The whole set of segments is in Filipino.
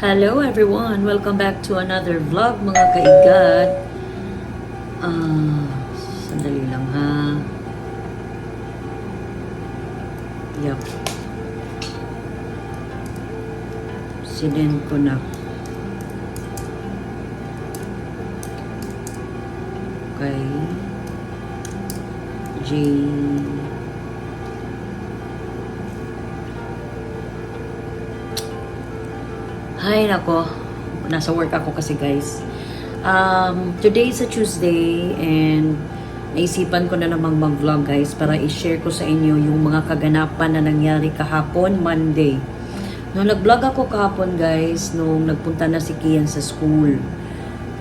Hello everyone! Welcome back to another vlog mga kaigat. Ah, sandali lang ha. Yup. Sinend ko na. Okay. J. Hay nako, nasa work ako kasi guys. Um, today is a Tuesday and naisipan ko na namang mag-vlog guys para i-share ko sa inyo yung mga kaganapan na nangyari kahapon, Monday. Nung nag-vlog ako kahapon guys, nung nagpunta na si Kian sa school.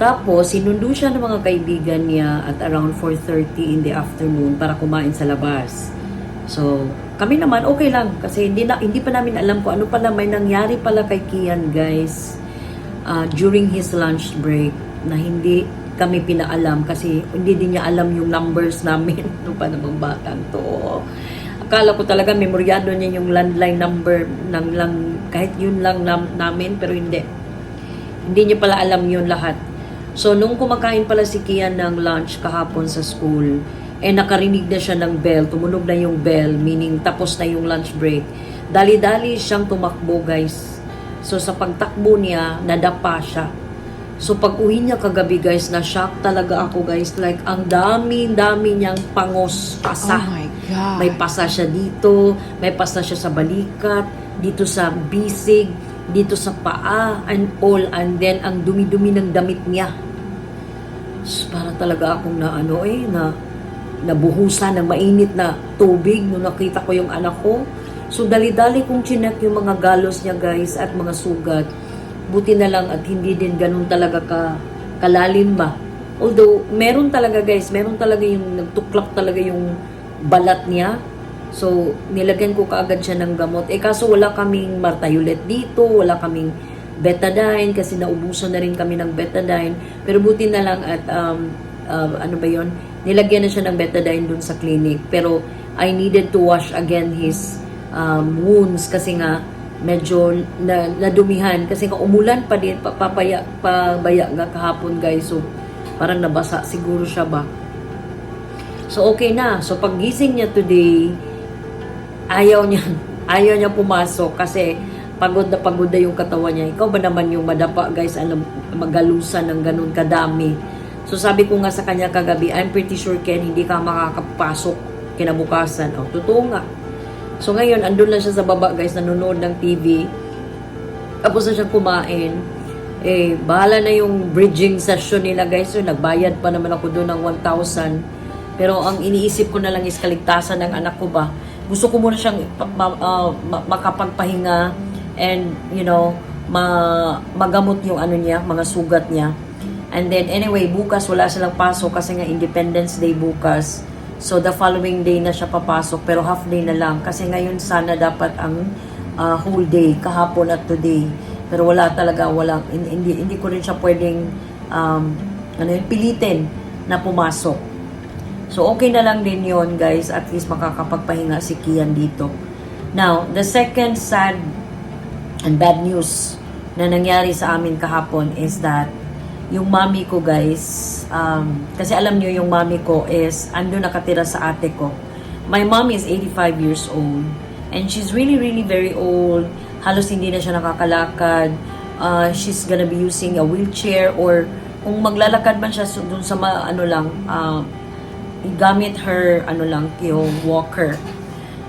Tapos, sinundo siya ng mga kaibigan niya at around 4.30 in the afternoon para kumain sa labas. So, kami naman okay lang kasi hindi na hindi pa namin alam kung ano pala may nangyari pala kay Kian, guys. uh, during his lunch break na hindi kami pinaalam kasi hindi din niya alam yung numbers namin nung pa namang batang to. Akala ko talaga memoryado niya yung landline number ng lang kahit yun lang nam, namin pero hindi. Hindi niya pala alam yun lahat. So, nung kumakain pala si Kian ng lunch kahapon sa school, eh nakarinig na siya ng bell, tumunog na yung bell, meaning tapos na yung lunch break. Dali-dali siyang tumakbo, guys. So, sa pagtakbo niya, nadapa siya. So, pag uwi niya kagabi, guys, na-shock talaga ako, guys. Like, ang dami-dami niyang pangos, pasa. Oh my God. May pasa siya dito, may pasa siya sa balikat, dito sa bisig, dito sa paa, and all, and then ang dumi-dumi ng damit niya. So, para talaga akong na ano eh, na nabuhusan ng mainit na tubig nung nakita ko yung anak ko. So, dali-dali kong chinek yung mga galos niya, guys, at mga sugat. Buti na lang at hindi din ganun talaga ka, kalalim ba. Although, meron talaga, guys, meron talaga yung nagtuklap talaga yung balat niya. So, nilagyan ko kaagad siya ng gamot. Eh, kaso wala kaming martayulet dito, wala kaming betadine kasi naubusan na rin kami ng betadine. Pero buti na lang at um, uh, ano ba yon nilagyan na siya ng betadine dun sa clinic. Pero I needed to wash again his um, wounds kasi nga medyo na, nadumihan. Kasi nga umulan pa din pa, papaya pabaya nga kahapon guys. So parang nabasa siguro siya ba? So okay na. So paggising niya today ayaw niya ayaw niya pumasok kasi pagod na pagod na yung katawan niya. Ikaw ba naman yung madapa guys? Alam magalusan ng ganun kadami so sabi ko nga sa kanya kagabi I'm pretty sure Ken hindi ka makakapasok kinabukasan oh totoo nga So ngayon, andun lang siya sa baba guys, nanonood ng TV. Tapos na siyang kumain. Eh, bahala na yung bridging session nila guys. So, nagbayad pa naman ako doon ng 1,000. Pero ang iniisip ko na lang is kaligtasan ng anak ko ba. Gusto ko muna siyang ma- makapagpahinga and, you know, ma- magamot yung ano niya, mga sugat niya. And then, anyway, bukas wala silang pasok kasi nga Independence Day bukas. So, the following day na siya papasok, pero half day na lang. Kasi ngayon sana dapat ang ah, whole day, kahapon at today. Pero wala talaga, wala, hindi, hindi ko rin siya pwedeng um, ano yun, pilitin na pumasok. So, okay na lang din yon guys. At least makakapagpahinga si Kian dito. Now, the second sad and bad news na nangyari sa amin kahapon is that yung mami ko guys, um, kasi alam niyo yung mami ko is ando nakatira sa ate ko. My mom is 85 years old and she's really really very old. Halos hindi na siya nakakalakad. Uh, she's gonna be using a wheelchair or kung maglalakad man siya so, dun sa ma, ano lang, uh, gamit her ano lang, yung walker.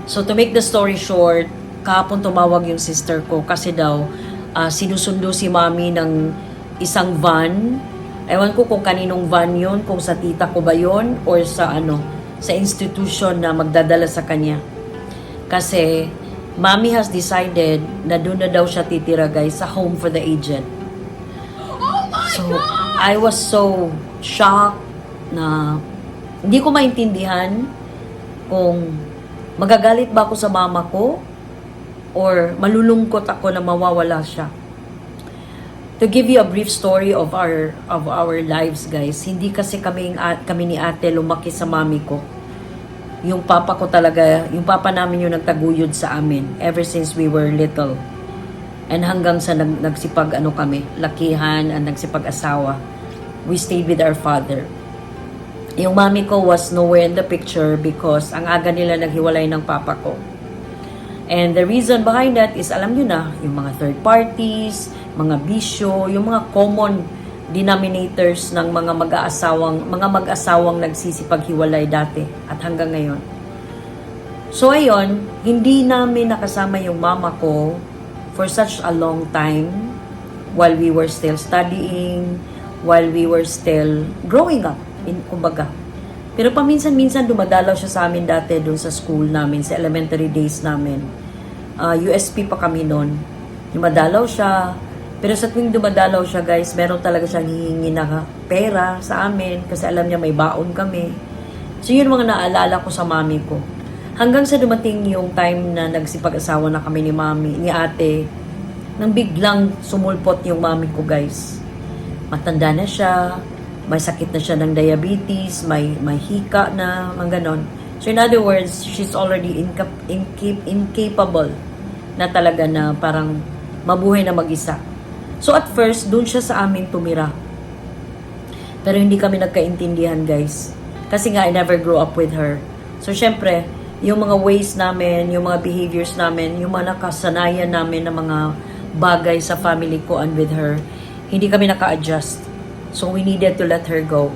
So to make the story short, kahapon tumawag yung sister ko kasi daw ah, sinusundo si mami ng isang van. Ewan ko kung kaninong van yon, kung sa tita ko ba yon or sa ano, sa institution na magdadala sa kanya. Kasi mommy has decided na doon na daw siya titira guys sa home for the aged. So, I was so shocked na hindi ko maintindihan kung magagalit ba ako sa mama ko or malulungkot ako na mawawala siya. To give you a brief story of our of our lives, guys. Hindi kasi kami kami ni Ate lumaki sa mami ko. Yung papa ko talaga, yung papa namin yung nagtaguyod sa amin ever since we were little. And hanggang sa nag, nagsipag ano kami, lakihan and nagsipag-asawa, we stayed with our father. Yung mami ko was nowhere in the picture because ang aga nila naghiwalay ng papa ko. And the reason behind that is, alam nyo na, yung mga third parties, mga bisyo, yung mga common denominators ng mga mag-aasawang, mga mag-asawang nagsisipaghiwalay dati at hanggang ngayon. So ayun, hindi namin nakasama yung mama ko for such a long time while we were still studying, while we were still growing up, in, kumbaga. Pero paminsan-minsan dumadalaw siya sa amin dati doon sa school namin, sa elementary days namin. Ah, USP pa kami noon. Dumadalaw siya. Pero sa tuwing dumadalaw siya guys, meron talaga siyang hihingi na pera sa amin kasi alam niya may baon kami. So yun mga naalala ko sa mami ko. Hanggang sa dumating yung time na nagsipag-asawa na kami ni mami, ni ate, nang biglang sumulpot yung mami ko guys. Matanda na siya, may sakit na siya ng diabetes, may, may hika na, mga ganon. So in other words, she's already inca- inca- incapable na talaga na parang mabuhay na mag-isa. So at first, dun siya sa amin tumira. Pero hindi kami nagkaintindihan guys. Kasi nga, I never grew up with her. So syempre, yung mga ways namin, yung mga behaviors namin, yung mga nakasanayan namin ng mga bagay sa family ko and with her, hindi kami naka-adjust. So we needed to let her go.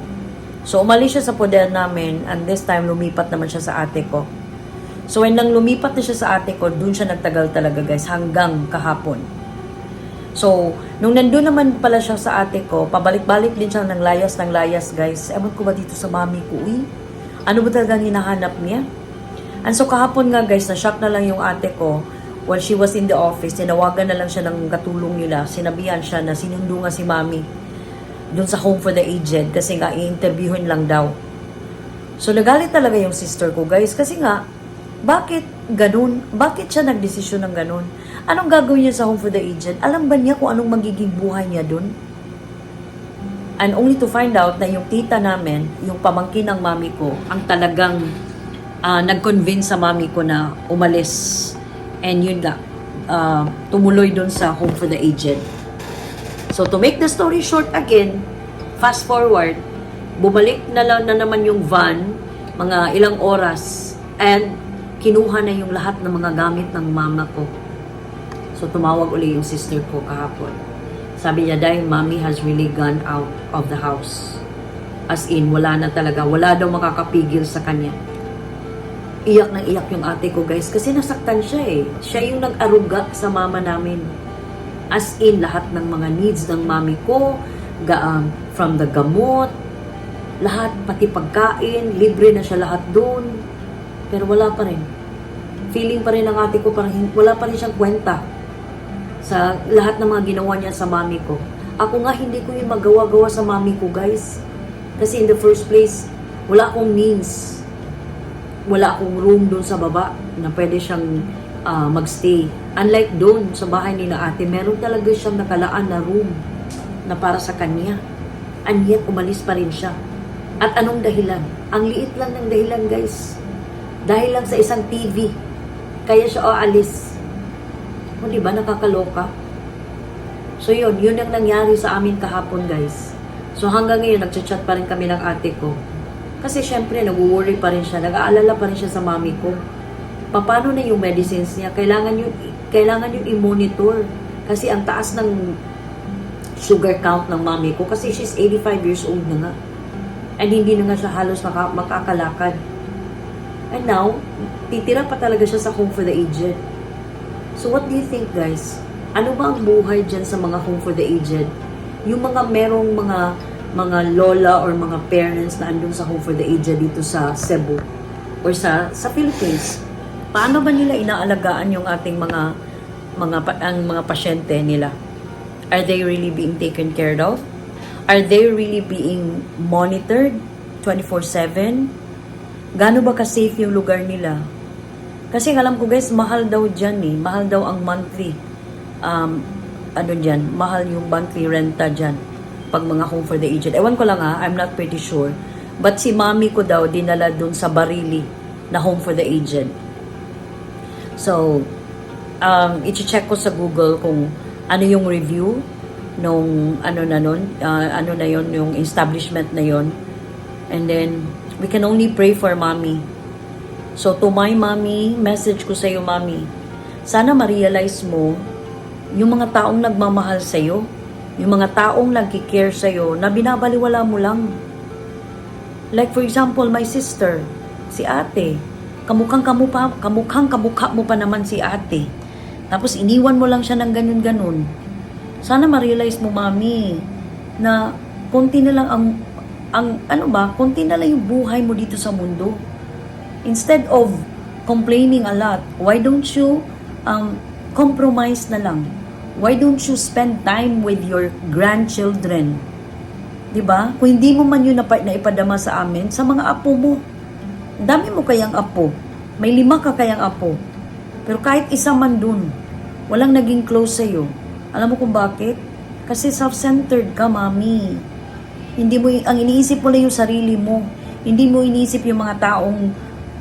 So umalis siya sa poder namin and this time lumipat naman siya sa ate ko. So when nang lumipat na siya sa ate ko, dun siya nagtagal talaga guys hanggang kahapon. So, nung nandun naman pala siya sa ate ko, pabalik-balik din siya ng layas ng layas guys. Ewan ko ba dito sa mami ko, uy? Ano ba talagang hinahanap niya? And so kahapon nga guys, na-shock na lang yung ate ko while she was in the office, tinawagan na lang siya ng katulong nila, sinabihan siya na sinundo nga si mami dun sa home for the aged kasi nga i-interviewin lang daw. So nagalit talaga yung sister ko guys kasi nga bakit ganun? Bakit siya nagdesisyon ng ganun? Anong gagawin niya sa home for the aged? Alam ba niya kung anong magiging buhay niya dun? And only to find out na yung tita namin, yung pamangkin ng mami ko, ang talagang ah, nag-convince sa mami ko na umalis. And yun nga, ah, tumuloy dun sa home for the aged. So to make the story short again, fast forward, bumalik na lang na naman yung van, mga ilang oras, and kinuha na yung lahat ng mga gamit ng mama ko. So tumawag uli yung sister ko kahapon. Sabi niya, dahil mommy has really gone out of the house. As in, wala na talaga. Wala daw makakapigil sa kanya. Iyak na iyak yung ate ko guys kasi nasaktan siya eh. Siya yung nag-aruga sa mama namin. As in, lahat ng mga needs ng mami ko, ga, um, from the gamot, lahat, pati pagkain, libre na siya lahat doon. Pero wala pa rin. Feeling pa rin ng ate ko, parang wala pa rin siyang kwenta sa lahat ng mga ginawa niya sa mami ko. Ako nga, hindi ko yung magawa-gawa sa mami ko, guys. Kasi in the first place, wala akong means. Wala akong room doon sa baba na pwede siyang ah, magstay. Unlike doon sa bahay ni na ate, meron talaga siyang nakalaan na room na para sa kanya. And yet, umalis pa rin siya. At anong dahilan? Ang liit lang ng dahilan, guys. Dahil lang sa isang TV. Kaya siya aalis. O, di ba? Nakakaloka. So, yun. Yun ang nangyari sa amin kahapon, guys. So, hanggang ngayon, nagchat-chat pa rin kami ng ate ko. Kasi, syempre, nag-worry pa rin siya. Nag-aalala pa rin siya sa mami ko. Paano na yung medicines niya? Kailangan yun, kailangan yun i-monitor. Kasi ang taas ng sugar count ng mami ko. Kasi she's 85 years old na nga. And hindi na nga siya halos maka- makakalakad. And now, titira pa talaga siya sa home for the aged. So what do you think guys? Ano ba ang buhay dyan sa mga home for the aged? Yung mga merong mga mga lola or mga parents na andun sa home for the aged dito sa Cebu or sa sa Philippines. Paano ba nila inaalagaan yung ating mga mga ang mga pasyente nila? Are they really being taken care of? Are they really being monitored 24/7? Gaano ba ka-safe yung lugar nila? Kasi alam ko guys, mahal daw dyan eh. Mahal daw ang monthly. Um, ano dyan, mahal yung monthly renta dyan. Pag mga home for the aged. Ewan ko lang ah, I'm not pretty sure. But si mami ko daw, dinala dun sa Barili na home for the aged. So, um, i-check ko sa Google kung ano yung review nung ano na nun, ah, ano na yon yung establishment na yon. And then, we can only pray for mommy. So, to my mommy, message ko sa'yo, mommy, sana ma-realize mo yung mga taong nagmamahal sa'yo, yung mga taong nagkikare sa'yo, na binabaliwala mo lang. Like for example, my sister, si ate. Kamukhang kamupa, kamukhang kamukha mo pa naman si ate. Tapos iniwan mo lang siya ng ganun-ganun. Sana ma-realize mo, mami, na konti na lang ang, ang, ano ba, konti na lang yung buhay mo dito sa mundo. Instead of complaining a lot, why don't you um, compromise na lang? Why don't you spend time with your grandchildren? 'Di ba? Kung hindi mo man yun napa- naipadama sa amin, sa mga apo mo. Dami mo kayang apo. May lima ka kayang apo. Pero kahit isa man dun, walang naging close sa'yo. Alam mo kung bakit? Kasi self-centered ka, mami. Hindi mo, ang iniisip mo lang yung sarili mo. Hindi mo iniisip yung mga taong,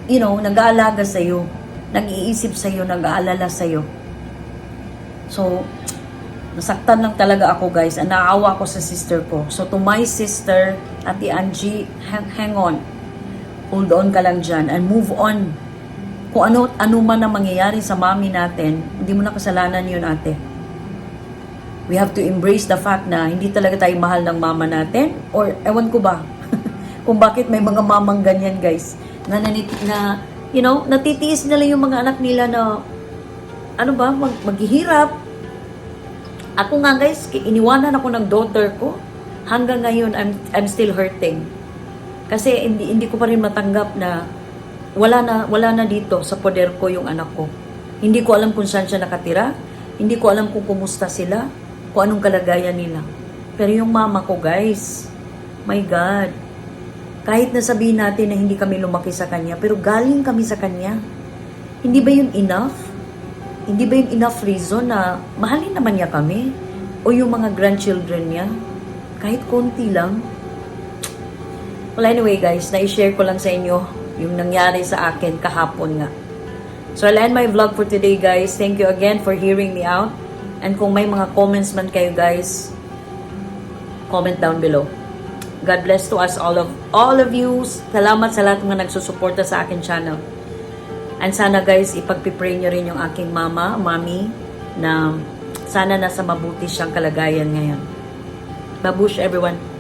you know, nag-aalaga sa'yo. Nag-iisip sa'yo, nag-aalala sa'yo. So, nasaktan lang talaga ako guys. Naawa ko sa sister ko. So to my sister, Ate Angie, hang, hang on. Hold on ka lang dyan and move on. Kung ano, ano man ang mangyayari sa mami natin, hindi mo na kasalanan yun ate. We have to embrace the fact na hindi talaga tayo mahal ng mama natin or ewan ko ba kung bakit may mga mamang ganyan guys na, nanit, na you know, natitiis nila yung mga anak nila na ano ba, mag, maghihirap, ako nga guys, iniwanan ako ng daughter ko. Hanggang ngayon, I'm, I'm still hurting. Kasi hindi, hindi ko pa rin matanggap na wala na, wala na dito sa poder ko yung anak ko. Hindi ko alam kung saan siya nakatira. Hindi ko alam kung kumusta sila. Kung anong kalagayan nila. Pero yung mama ko guys, my God. Kahit na sabihin natin na hindi kami lumaki sa kanya, pero galing kami sa kanya. Hindi ba yun enough? Hindi ba yung enough reason na mahalin naman niya kami? O yung mga grandchildren niya? Kahit konti lang? Well, anyway guys, na-share ko lang sa inyo yung nangyari sa akin kahapon nga. So, I'll end my vlog for today guys. Thank you again for hearing me out. And kung may mga comments man kayo guys, comment down below. God bless to us all of all of you. Salamat sa lahat mga nagsusuporta sa akin channel. And sana guys, ipagpipray nyo rin yung aking mama, mami, na sana nasa mabuti siyang kalagayan ngayon. Babush everyone.